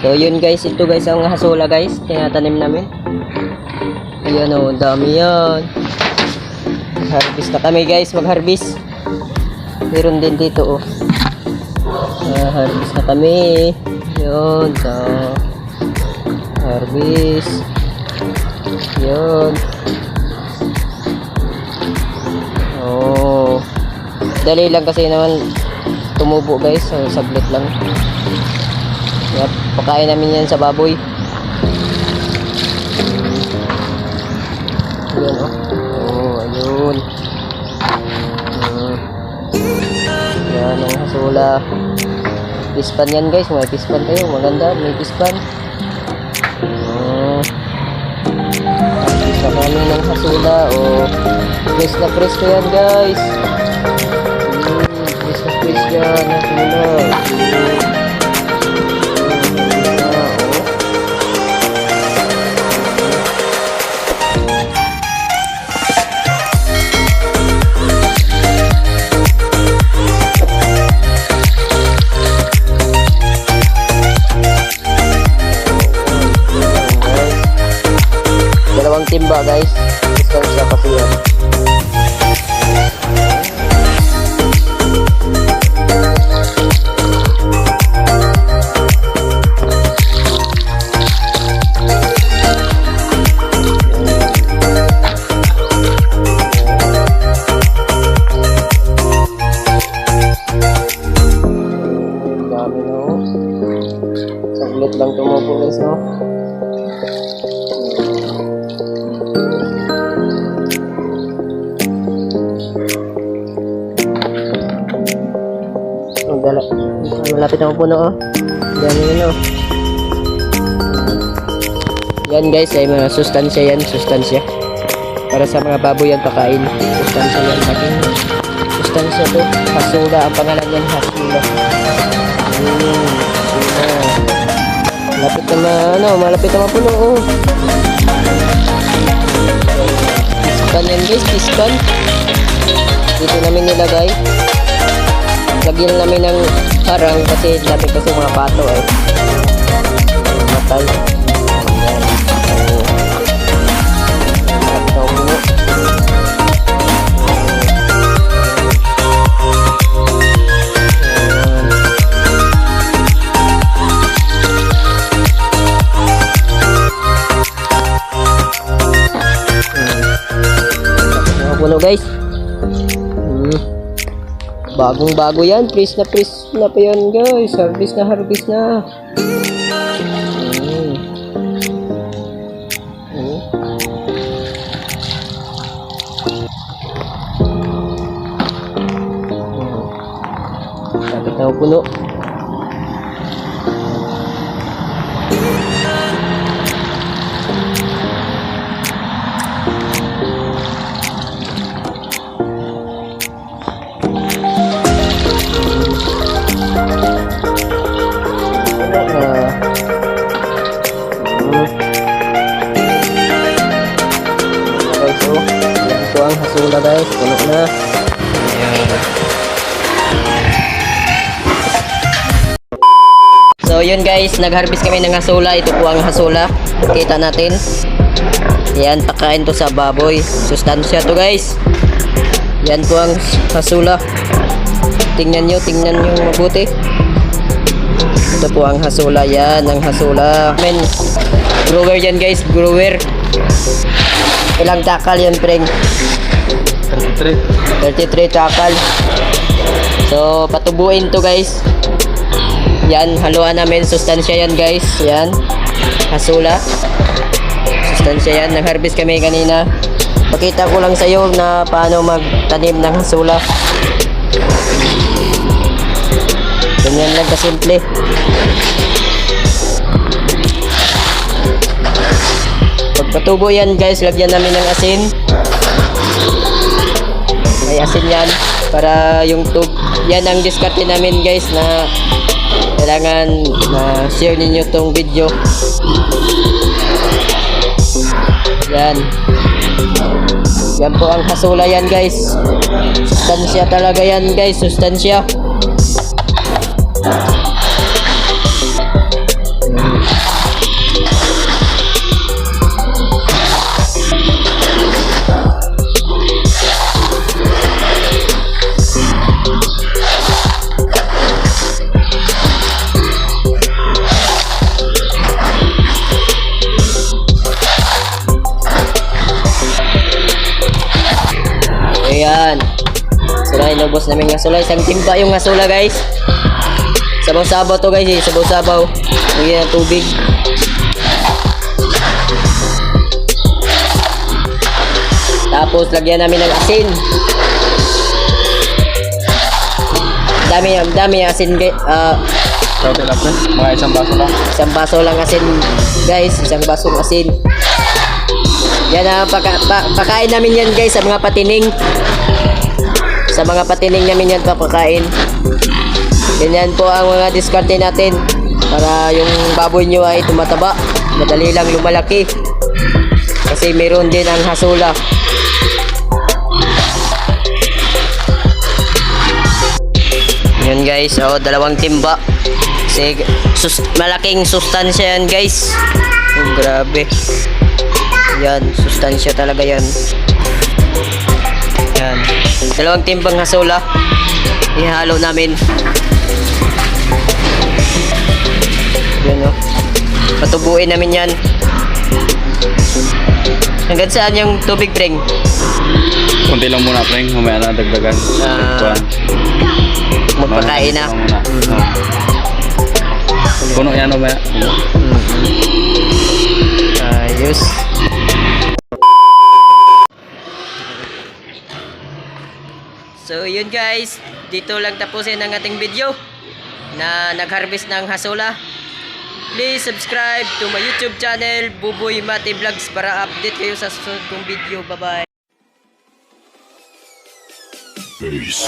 So yun guys, ito guys ang hasula guys, tinatanim namin. Ayan o, dami yan. Harvest na kami guys, mag-harvest. Meron din dito oh. Ah, harvest na kami. Yun, so. Harvest. Yun. Oh. Dali lang kasi naman tumubo guys, so, saglit lang. Yep, pakain namin yan sa baboy. Ayun oh. Oh, ayun. Mm. Yan ang hasula. Pispan yan guys, may pispan kayo. Maganda, may pispan. Oh. Tapos na kami ng hasula. Oh. Press na press ko yan guys. Guys. Malapit na puno oh. Dami yun oh. Yan guys ay mga sustansya yan, sustansya. Para sa mga baboy yan pakain. Sustansya yan. Aking sustansya to. Hasula ang pangalan yan, hasula. Hmm. Malapit na ma, ano, malapit na mapuno oh. Pispan yan guys, pispan. Dito namin nilagay. Lagyan namin ng harang kasi dami kasi mga pato eh. Matay. Ayan. Oo. Bagong bago yan. Fresh na fresh na pa yan guys. Harvest na harvest na. Hmm. Hmm. Hmm. Lapit na puno. Guys. Puno na. So yun guys, nag-harvest kami ng hasula. Ito po ang hasula. Kita natin. Yan, pakain to sa baboy. Sustansya to guys. Yan po ang hasula. Tingnan nyo, tingnan nyo mabuti. Ito po ang hasula. Yan, ang hasula. Men, grower yan guys, grower. Ilang takal yan, preng? 33. 33 takal. So, patubuin to guys. Yan, haluan namin. Sustansya yan guys. Yan. Hasula. Sustansya yan. Nag-harvest kami kanina. Pakita ko lang sa iyo na paano magtanim ng hasula. Ganyan lang kasimple. Pagpatubo yan guys, lagyan namin ng asin. May asin yan para yung tub. Yan ang diskarte namin guys na kailangan na share ninyo tong video. Yan. Yan po ang kasula yan guys. Sustansya talaga yan guys, sustansya. Namin hasula. Isang timba yung hasula guys. Sabaw-sabaw to guys eh. Sabaw-sabaw. Lagyan ng tubig. Tapos lagyan namin ng asin. Dami, dami yung asin guys. Ah, Kaunti lang pre. Mga isang baso lang. Isang baso lang asin, guys. Isang basong asin. Yan ang paka, pa, pakain namin yan, guys, sa mga patining. Sa mga patining namin yan papakain. Ganyan po ang mga diskarte natin para yung baboy nyo ay tumataba. Madali lang lumalaki. Kasi meron din ang hasula. Yun guys, oh, dalawang timba. Kasi sus malaking sustansya yan guys. Oh, grabe. Yan, sustansya talaga yan. Yan. Dalawang timbang hasula. Ihalo namin. Yan oh. Patubuin namin yan. Hanggang saan yung tubig, Preng? Kunti lang muna pre. Mamaya na dagdagan. Kuwan. Magpakain na. Ah. Puno yan mamaya. Ayos. yun guys, dito lang tapusin ang ating video na nag-harvest ng hasola. Please subscribe to my YouTube channel, Buboy Mati Vlogs para update kayo sa susunod kong video. Bye-bye! Peace.